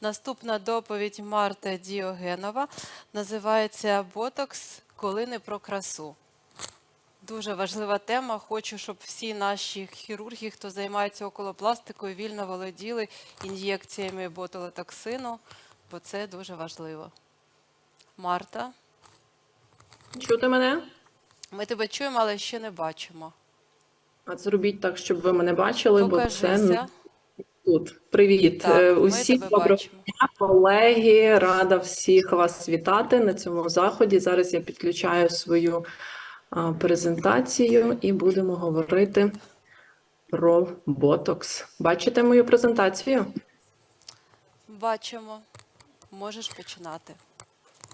Наступна доповідь Марта Діогенова називається Ботокс, коли не про красу. Дуже важлива тема. Хочу, щоб всі наші хірурги, хто займається околопластикою, вільно володіли ін'єкціями ботулотоксину, бо це дуже важливо. Марта, Чути мене? ми тебе чуємо, але ще не бачимо. А зробіть так, щоб ви мене бачили, бо це Покажися. Тут. Привіт, Так, Е, ми доброго дня, колеги. Рада всіх вас вітати на цьому заході. Зараз я підключаю свою презентацію і будемо говорити про ботокс. Бачите мою презентацію? Бачимо. Можеш починати.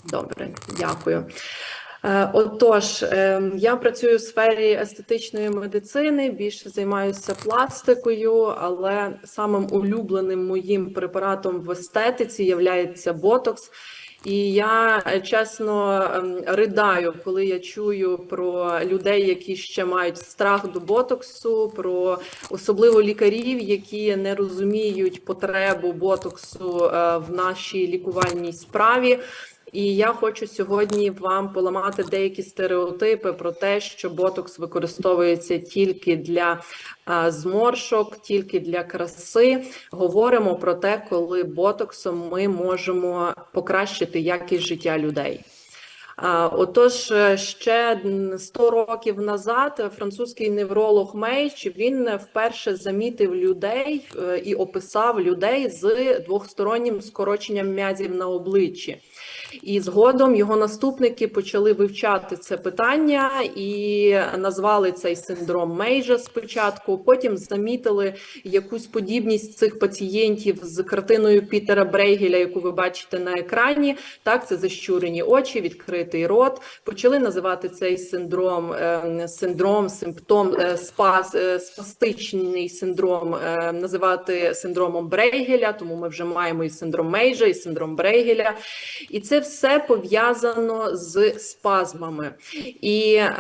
Добре, дякую. Е, Отож, е, я працюю в сфері естетичної медицини, більше займаюся пластикою, але самим улюбленим моїм препаратом в естетиці є ботокс. І я е, чесно ем, ридаю, коли я чую про людей, які ще мають страх до ботоксу, про особливо лікарів, які не розуміють потребу ботоксу е, в нашій лікувальній справі. І я хочу сьогодні вам поламати деякі стереотипи про те, що ботокс використовується тільки для а, зморшок, тільки для краси. Говоримо про те, коли ботоксом ми можемо покращити якість життя людей. Отож, е, ще м, 100 років назад французький невролог Мейч він вперше замітив людей е, і описав людей з двохстороннім скороченням м'язів на обличчі. І згодом його наступники почали вивчати це питання і назвали цей синдром Мейжа спочатку. Потім замітили якусь подібність цих пацієнтів з картиною Пітера Брейгеля, яку ви бачите на екрані. Так, це защурені очі, відкритий рот. Почали називати цей синдром е, синдром, симптом е, спас, е, спастичний синдром, називати синдромом Брейгеля. Тому ми вже маємо і синдром Мейжа, і синдром Брейгеля. І це все пов'язано з спазмами. І е,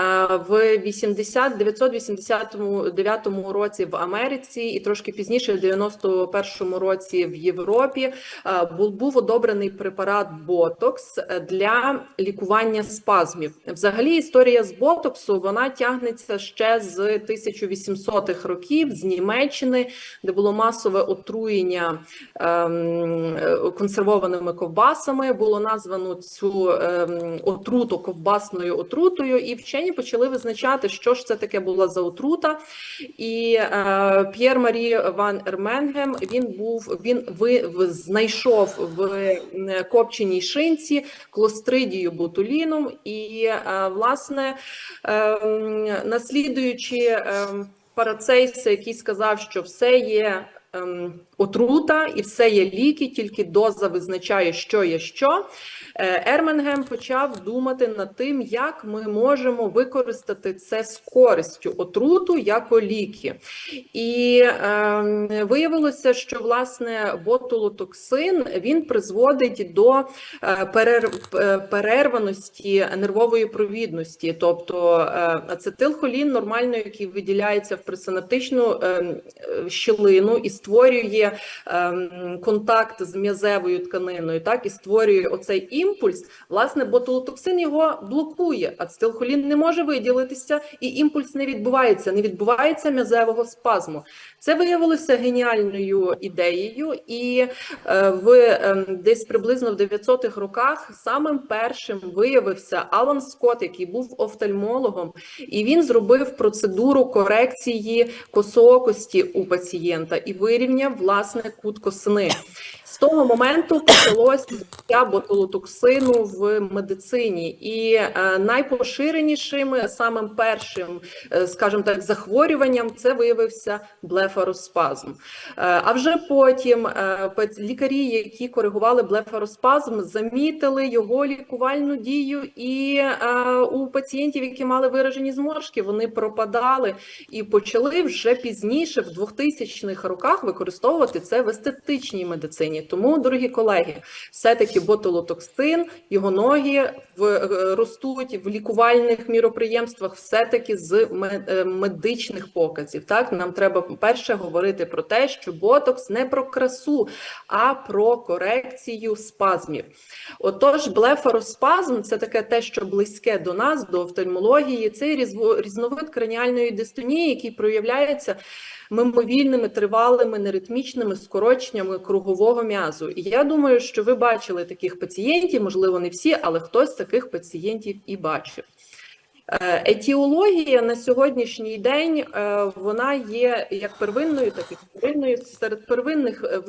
в 80, 989 році в Америці, і трошки пізніше, в 91 році в Європі, е, був, одобрений препарат Ботокс для лікування спазмів. Взагалі, історія з ботоксу вона тягнеться ще з 1800-х років з Німеччини, де було масове отруєння ем, консервованими ковбасами. Було названо цю ем, отруту ковбасною отрутою, і вчені почали визначати, що ж це таке була за отрута. І е, П'єр Марі Ван Ерменгем він був він ви, в- знайшов в е, копченій шинці клостридію ботуліном, і е, власне ем, наслідуючи ем, Парацейса, який сказав, що все є отрута і все є ліки, тільки доза визначає, що є що. Е, Ерменгем почав думати над тим, як ми можемо використати це з користю отруту як ліки. І ем, виявилося, що власне ботулотоксин він призводить до е, е, перерваності нервової провідності, тобто е, ацетилхолін, нормально, який виділяється в пресинаптичну ем, е, щілину і створює ем, контакт з м'язевою тканиною, так і створює оцей імпульс. Власне, ботулотоксин його блокує. Ацетилхолін не може виділитися, і імпульс не відбувається. Не відбувається м'язевого спазму. Це виявилося геніальною ідеєю, і е, в е, десь приблизно в 900-х роках самим першим виявився Алан Скотт, який був офтальмологом, і він зробив процедуру корекції косоокості у пацієнта і вирівняв власне кут косини. З того моменту почалось життя ботулотоксину в медицині, і е, найпоширенішим самим першим, е, скажімо так, захворюванням це виявився блефароспазм. Е, А вже потім лікарі, які коригували блефароспазм, замітили його лікувальну дію, і у пацієнтів, які мали виражені зморшки, вони пропадали і почали вже пізніше, в 2000-х роках, використовувати це в естетичній медицині. Тому, дорогі колеги, все-таки ботулотоксин, його ноги в, е, ростуть в лікувальних міроприємствах все-таки з е, медичних показів. Так, нам треба перше говорити про те, що ботокс не про красу, а про корекцію спазмів. Отож, блефароспазм це таке те, що близьке до нас, до офтальмології. Це різновид краніальної дистонії, який проявляється мимовільними, тривалими, неритмічними скороченнями кругового м'язу. І я думаю, що ви бачили таких пацієнтів, можливо, не всі, але хтось таких пацієнтів і бачив. Е, Етіологія на сьогоднішній день е, вона є як первинною, так і вторинною. Серед первинних е,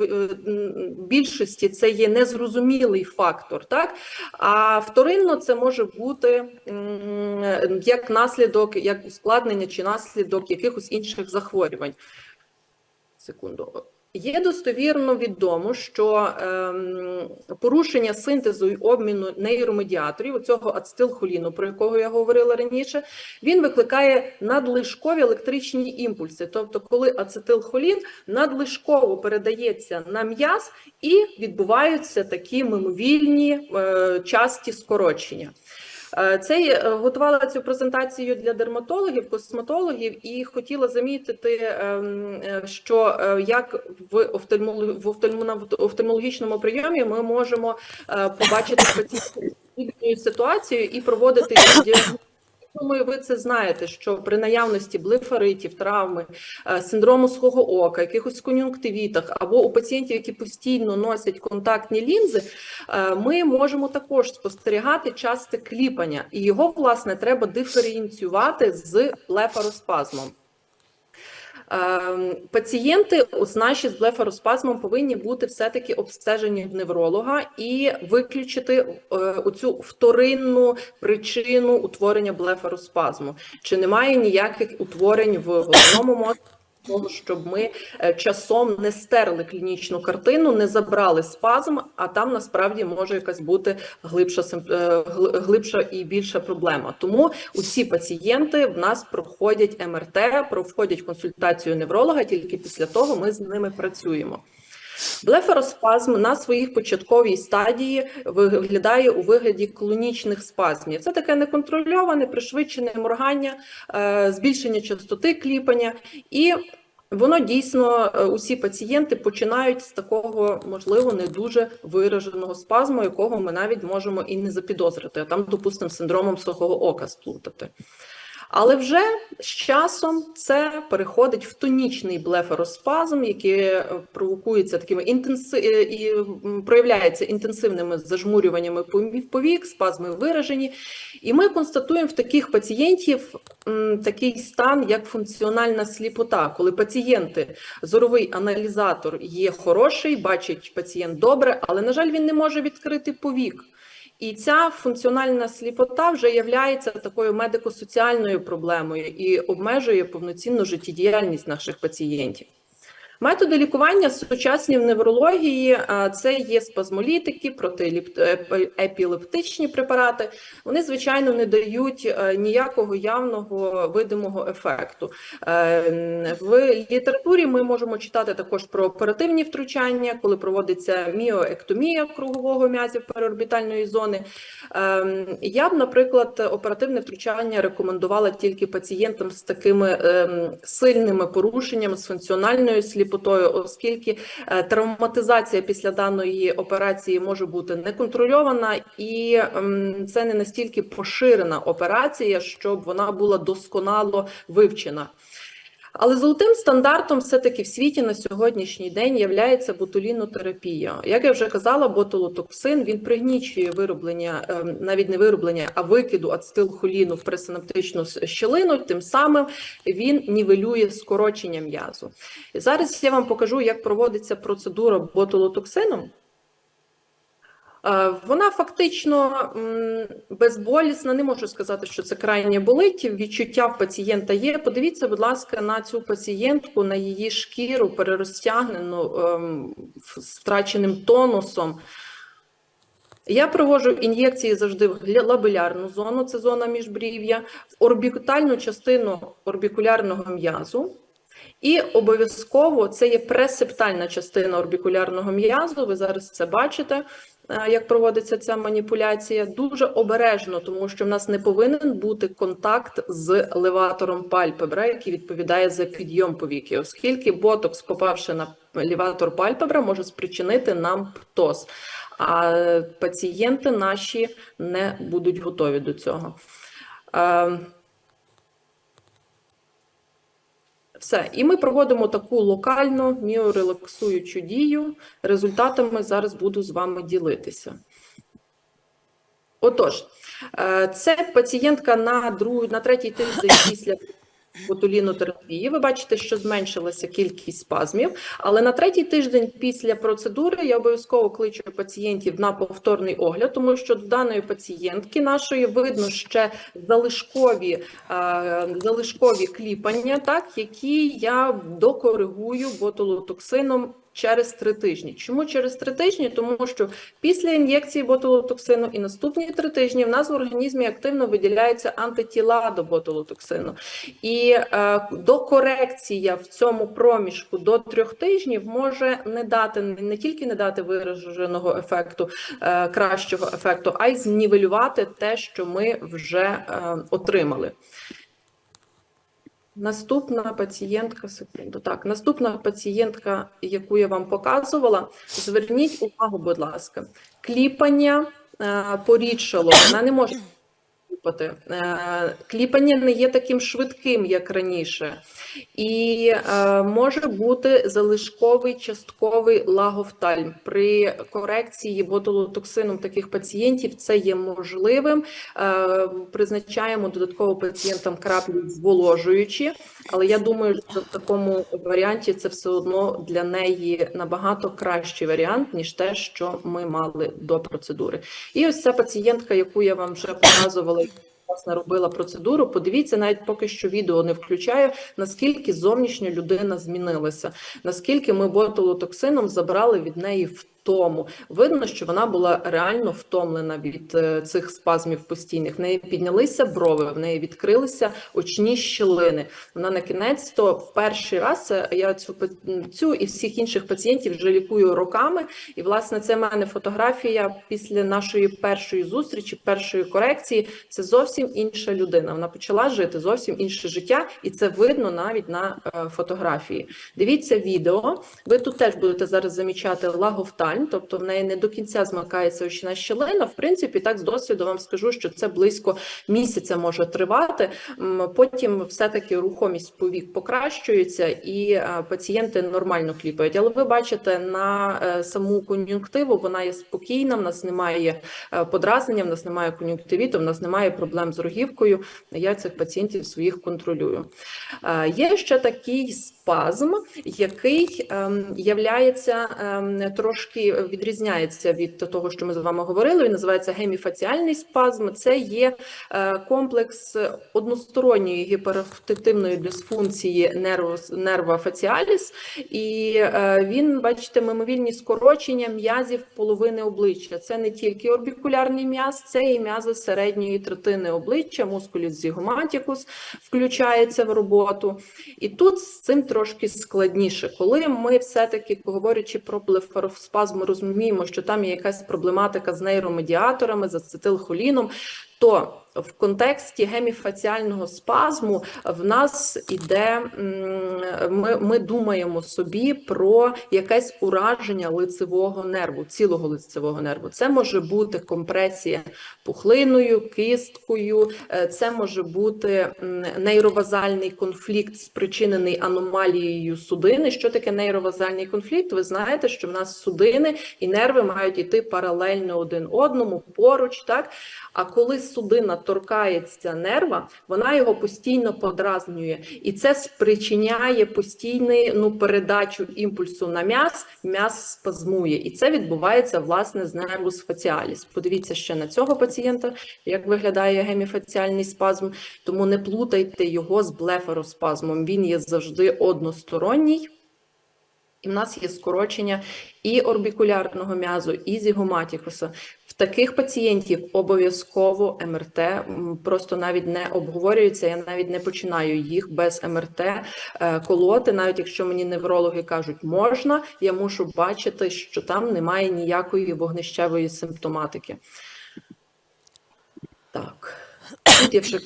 більшості це є незрозумілий фактор, так а вторинно це може бути як наслідок, як ускладнення чи наслідок якихось інших захворювань. Секунду. Є достовірно відомо, що ем, порушення синтезу і обміну нейромедіаторів, цього ацетилхоліну, про якого я говорила раніше, він викликає надлишкові електричні імпульси. Тобто, коли ацетилхолін надлишково передається на м'яз і відбуваються такі мимовільні е, часті скорочення. Е, Це я, е, готувала цю презентацію для дерматологів, косметологів і хотіла замітити, ем, е, що як в офтальмолог- в офтальмо- в офтальмологічному прийомі ми можемо побачити ситуацію і проводити діагностику. Думаю, ви це знаєте, що при наявності блефаритів, травми, е, синдрому сухого ока, якихось кон'юнктивітах або у пацієнтів, які постійно носять контактні лінзи, е, ми можемо також спостерігати часте кліпання, і його власне треба диференціювати з блефароспазмом. Ем, Пацієнти у наші з блефароспазмом повинні бути все-таки обстежені в невролога і виключити е, оцю вторинну причину утворення блефароспазму. Чи немає ніяких утворень в головному мозку? Того, щоб ми е, часом не стерли клінічну картину, не забрали спазм, а там насправді може якась бути глибша е, глибша і більша проблема. Тому усі пацієнти в нас проходять МРТ, проходять консультацію невролога. Тільки після того ми з ними працюємо. Блефароспазм на своїх початковій стадії виглядає у вигляді клонічних спазмів. Це таке неконтрольоване, пришвидшене моргання, е, збільшення частоти кліпання, і воно дійсно е, усі пацієнти починають з такого, можливо, не дуже вираженого спазму, якого ми навіть можемо і не запідозрити, а там, допустимо, синдромом сухого ока сплутати. Але вже з часом це переходить в тонічний блефароспазм, який е, провокується такими інтенси... е, і проявляється інтенсивними зажмурюваннями пові- повік, спазми виражені. І ми констатуємо в таких пацієнтів такий стан, як функціональна сліпота, коли пацієнти, зоровий аналізатор є хороший, бачить пацієнт добре, але, на жаль, він не може відкрити повік. І ця функціональна сліпота вже є такою медико-соціальною проблемою і обмежує повноцінну життєдіяльність наших пацієнтів. Методи лікування сучасні в неврології це є спазмолітики, протиепілептичні препарати. Вони, звичайно, не дають е, ніякого явного видимого ефекту. Е, В літературі ми можемо читати також про оперативні втручання, коли проводиться міоектомія кругового м'язів переорбітальної зони. Я б, наприклад, оперативне втручання рекомендувала тільки пацієнтам з такими ем, сильними порушеннями, з функціональною сліпотою, оскільки е, травматизація після даної операції може бути неконтрольована, і ем, це не настільки поширена операція, щоб вона була досконало вивчена. Але золотим стандартом все-таки в світі на сьогоднішній день є ботулінотерапія. Як я вже казала, ботулотоксин він пригнічує вироблення, ем, навіть не вироблення, а викиду ацетилхоліну в пресинаптичну щелину. Тим самим він нівелює скорочення м'язу. Зараз я вам покажу, як проводиться процедура ботулотоксином. Е, Вона фактично безболісна, не можу сказати, що це крайне болить. Відчуття в пацієнта є. Подивіться, будь ласка, на цю пацієнтку, на її шкіру перерозтягнену ем, з втраченим тонусом. Я проводжу ін'єкції завжди в лабелярну зону, це зона міжбрів'я, в орбікутальну частину орбікулярного м'язу. І обов'язково це є пресептальна частина орбікулярного м'язу. Ви зараз це бачите. Е, як проводиться ця маніпуляція. Дуже обережно, тому що в нас не повинен бути контакт з леватором пальпебра, який відповідає за підйом повіки, оскільки ботокс, попавши на леватор пальпебра, може спричинити нам птоз. А пацієнти наші не будуть готові до цього. Е, Все, і ми проводимо таку локальну міорелаксуючу дію. Результатами зараз буду з вами ділитися. Отож, е, це пацієнтка на другий, на третій тиждень після ботулінотерапії. Ви бачите, що зменшилася кількість спазмів, але на третій тиждень після процедури я обов'язково кличу пацієнтів на повторний огляд, тому що до даної пацієнтки нашої видно ще залишкові, е, залишкові кліпання, так, які я докоригую ботулотоксином через три тижні. Чому через три тижні? Тому що після ін'єкції ботулотоксину і наступні три тижні в нас в організмі активно виділяються антитіла до ботулотоксину. І е, докорекція в цьому проміжку до трьох тижнів може не дати не тільки не дати вираженого ефекту, е, кращого ефекту, а й знівелювати те, що ми вже е, отримали. Наступна пацієнтка, секунду. Так, наступна пацієнтка, яку я вам показувала, зверніть увагу, будь ласка, кліпання е, порідшало, вона не може кліпати. Е, кліпання не є таким швидким, як раніше, і е, може бути залишковий частковий лагофтальм. При корекції ботулотоксином таких пацієнтів це є можливим. Е, призначаємо додатково пацієнтам краплі зволожуючі, але я думаю, що в такому варіанті це все одно для неї набагато кращий варіант, ніж те, що ми мали до процедури. І ось ця пацієнтка, яку я вам вже показувала. Власне, робила процедуру. Подивіться, навіть поки що відео не включає, наскільки зовнішня людина змінилася, наскільки ми ботулотоксином забрали від неї втому. Видно, що вона була реально втомлена від е, цих спазмів постійних. В неї піднялися брови, в неї відкрилися очні щілини. Вона на кінець то в перший раз е, я цю цю і всіх інших пацієнтів вже лікую роками. І власне це в мене фотографія після нашої першої зустрічі, першої корекції. Це зовсім інша людина. Вона почала жити зовсім інше життя, і це видно навіть на е, фотографії. Дивіться відео. Ви тут теж будете зараз замічати лагофтальм, тобто в неї не до кінця змикається очна щелина. В принципі, так з досвіду вам скажу, що це близько місяця може тривати. Потім все-таки рухомість повік покращується, і е, пацієнти нормально кліпають. Але ви бачите на е, саму кон'юнктиву, вона є спокійна, в нас немає е, подразнення, в нас немає кон'юнктивіту, в нас немає проблем з рогівкою. Я цих пацієнтів своїх контролюю. Є ще такий спазм, який ем, являється ем, трошки відрізняється від того, що ми з вами говорили. Він називається геміфаціальний спазм. Це є е, комплекс односторонньої гіперактивної дисфункції нерва фаціаліс, і е, він, бачите, мимовільні скорочення м'язів половини обличчя. Це не тільки орбікулярний м'яз, це і м'язи середньої третини обличчя, мускуліс зігоматікус включається в роботу. І тут з цим трошки складніше. Коли ми все-таки, говорячи про блефароспазм, розуміємо, що там є якась проблематика з нейромедіаторами, з ацетилхоліном, то в контексті геміфаціального спазму в нас іде, ми, ми думаємо собі про якесь ураження лицевого нерву, цілого лицевого нерву. Це може бути компресія пухлиною, кисткою, е, це може бути нейровазальний конфлікт, спричинений аномалією судини. Що таке нейровазальний конфлікт? Ви знаєте, що в нас судини і нерви мають іти паралельно один одному, поруч, так? А коли судина торкається нерва, вона його постійно подразнює, і це спричиняє постійну ну, передачу імпульсу на м'яз, м'яз спазмує, і це відбувається власне з нервус фаціаліс. Подивіться ще на цього пацієнта, як виглядає геміфаціальний спазм. Тому не плутайте його з блефароспазмом. Він є завжди односторонній. І в нас є скорочення і орбікулярного м'язу, і зігоматікуса. В таких пацієнтів обов'язково МРТ просто навіть не обговорюється. Я навіть не починаю їх без МРТ е, колоти. Навіть якщо мені неврологи кажуть, можна, я мушу бачити, що там немає ніякої вогнищевої симптоматики. Так, тут є ще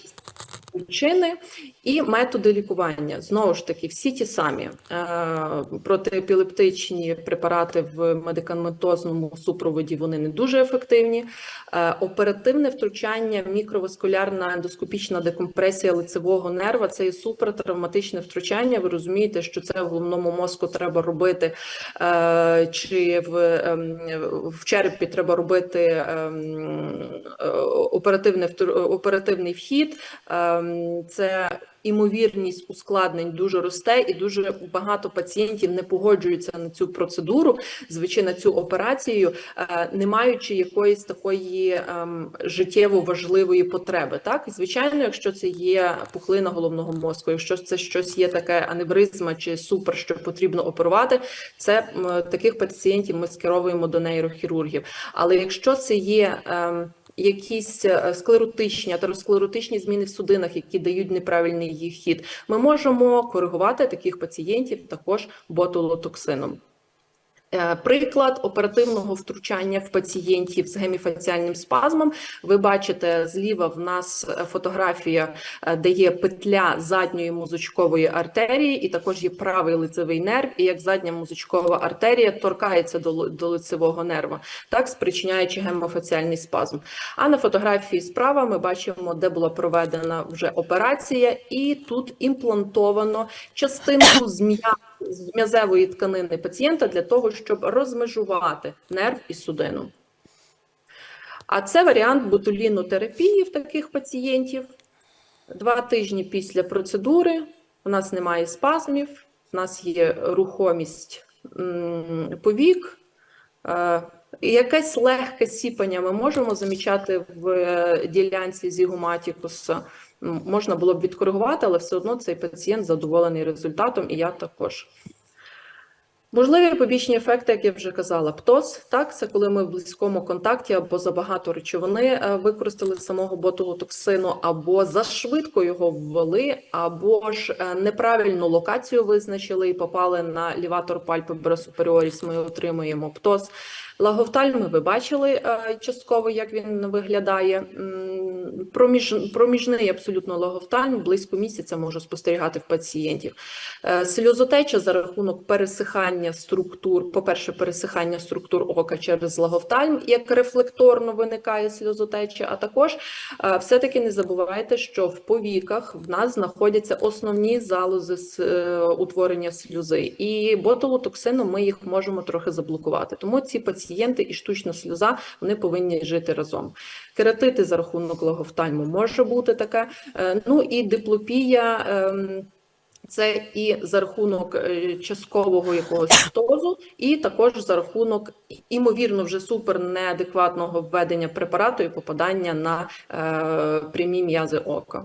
причини і методи лікування. Знову ж таки, всі ті самі Е, протиепілептичні препарати в медикаментозному супроводі вони не дуже ефективні. Е, Оперативне втручання, мікроваскулярна ендоскопічна декомпресія лицевого нерва це є супертравматичне втручання. Ви розумієте, що це в головному мозку треба робити, е, чи в, ем, в черепі треба робити ем, оперативне оперативний вхід. Ем, Це імовірність ускладнень дуже росте, і дуже багато пацієнтів не погоджуються на цю процедуру, звичайно, на цю операцію, е, не маючи якоїсь такої ем, життєво важливої потреби. Так, звичайно, якщо це є пухлина головного мозку, якщо це щось є таке аневризма чи супер, що потрібно оперувати, це таких пацієнтів ми скеровуємо до нейрохірургів. Але якщо це є ем, якісь е, склеротичні, атеросклеротичні зміни в судинах, які дають неправильний їх хід, ми можемо коригувати таких пацієнтів також ботулотоксином. Е, Приклад оперативного втручання в пацієнтів з геміфаціальним спазмом. Ви бачите, зліва в нас е, фотографія, е, де є петля задньої мозочкової артерії, і також є правий лицевий нерв, і як задня мозочкова артерія торкається до, до лицевого нерва, так спричиняючи гемофаціальний спазм. А на фотографії справа ми бачимо, де була проведена вже операція, і тут імплантовано частинку з з м'язевої тканини пацієнта для того, щоб розмежувати нерв і судину. А це варіант ботулінотерапії в таких пацієнтів. Два тижні після процедури у нас немає спазмів, у нас є рухомість повік. Е, Якесь легке сіпання ми можемо замічати в е, ділянці зігоматікуса. М, Можна було б відкоригувати, але все одно цей пацієнт задоволений результатом, і я також. Можливі побічні ефекти, як я вже казала, птоз. Так, це коли ми в близькому контакті або забагато речовини е, використали самого ботулотоксину, або зашвидко його ввели, або ж е, неправильну локацію визначили і попали на ліватор пальпебра суперіоріс. Ми отримуємо птоз. Лагофтальми ви бачили е, частково, як він виглядає. Проміж, проміжний абсолютно лагофтальм близько місяця можу спостерігати в пацієнтів. Сльозотеча за рахунок пересихання структур, по-перше, пересихання структур ока через лагофтальм, як рефлекторно виникає сльозотеча, а також е, все-таки не забувайте, що в повіках в нас знаходяться основні залози е, утворення сльози, і ботулотоксином ми їх можемо трохи заблокувати. Тому ці пацієнти і штучна сльоза вони повинні жити разом. Кератити за рахунок логофтальму може бути таке. Е, Ну і диплопія. Це і за рахунок е, часткового якогось птозу, і також за рахунок імовірно вже супер неадекватного введення препарату і попадання на е, прямі м'язи ока.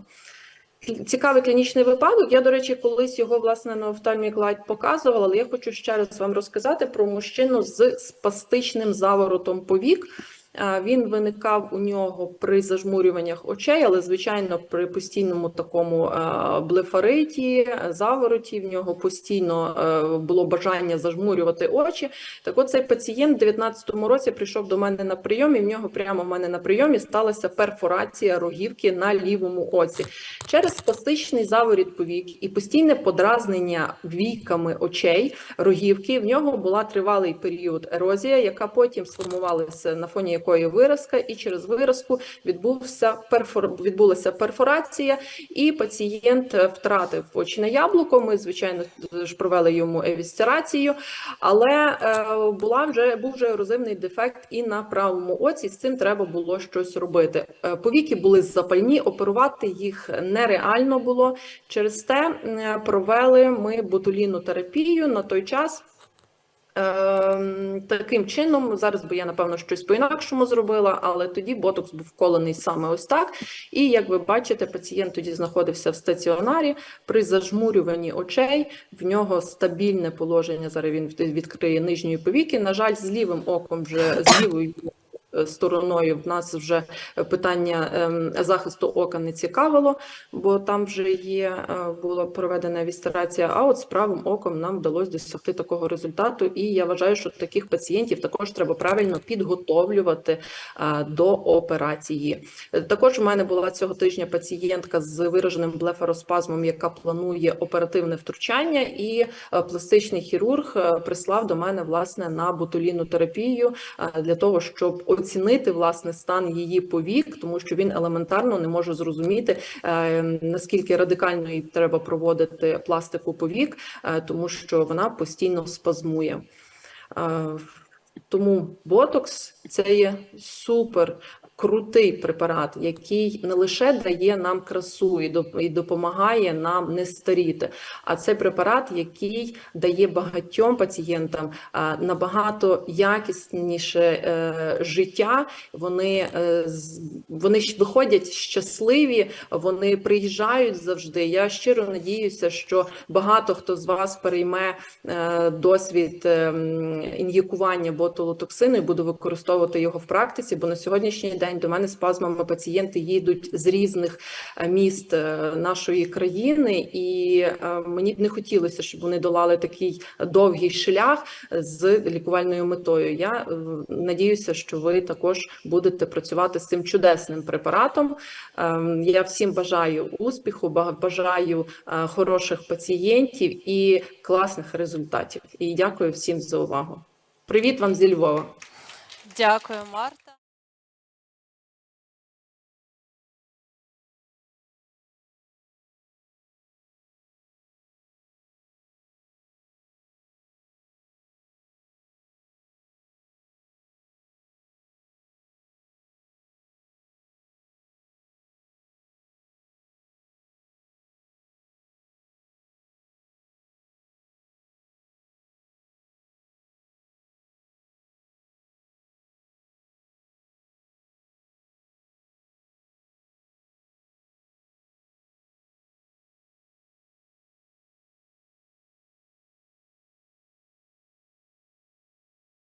Цікавий клінічний випадок. Я, до речі, колись його власне на офтальмік лайт показувала, але я хочу ще раз вам розказати про мужчину з спастичним заворотом повік. Він виникав у нього при зажмурюваннях очей, але звичайно при постійному такому е, блефариті, завороті. В нього постійно е, було бажання зажмурювати очі. Так, от цей пацієнт в 19-му році прийшов до мене на прийом, і в нього прямо в мене на прийомі сталася перфорація рогівки на лівому оці через спастичний заворіт повік і постійне подразнення війками очей рогівки. В нього була тривалий період ерозія, яка потім сформувалася на фоні якої виразка, і через виразку відбувся перфор... відбулася перфорація, і пацієнт е, втратив очне яблуко. Ми, звичайно, ж провели йому евісцерацію, але е, була вже був вже ерозивний дефект і на правому оці. З цим треба було щось робити. Е, Повіки були запальні, оперувати їх нереально було. Через те провели ми ботулінотерапію на той час. Ем, Таким чином, зараз би я напевно щось по-інакшому зробила, але тоді ботокс був вколений саме ось так. І як ви бачите, пацієнт тоді знаходився в стаціонарі при зажмурюванні очей. В нього стабільне положення. Зараз він відкриє нижньої повіки. На жаль, з лівим оком вже з лівою стороною в нас вже питання ем, захисту ока не цікавило, бо там вже є е, була проведена вістерація. А от з правим оком нам вдалося досягти такого результату. І я вважаю, що таких пацієнтів також треба правильно підготовлювати е, до операції. Також у мене була цього тижня пацієнтка з вираженим блефароспазмом, яка планує оперативне втручання, і е, пластичний хірург прислав до мене власне на ботулінну терапію для того, щоб оцінити власне стан її повік, тому що він елементарно не може зрозуміти е, наскільки радикально їй треба проводити пластику повік, е, тому що вона постійно спазмує. Е, Тому ботокс це є супер крутий препарат, який не лише дає нам красу і допомагає нам не старіти, а це препарат, який дає багатьом пацієнтам набагато якісніше е, життя. Вони е, вони виходять щасливі, вони приїжджають завжди. Я щиро надіюся, що багато хто з вас перейме е, досвід е, ін'єкування ботулотоксину і буде використовувати його в практиці. Бо на сьогоднішній день до мене спазмами пацієнти їдуть з різних е, міст е, нашої країни, і е, мені б не хотілося, щоб вони долали такий довгий шлях з лікувальною метою. Я надіюся, що ви також будете працювати з цим чудесним препаратом. Ем, Я всім бажаю успіху, бажаю хороших пацієнтів і класних результатів. І дякую всім за увагу. Привіт вам зі Львова. Дякую, Марта.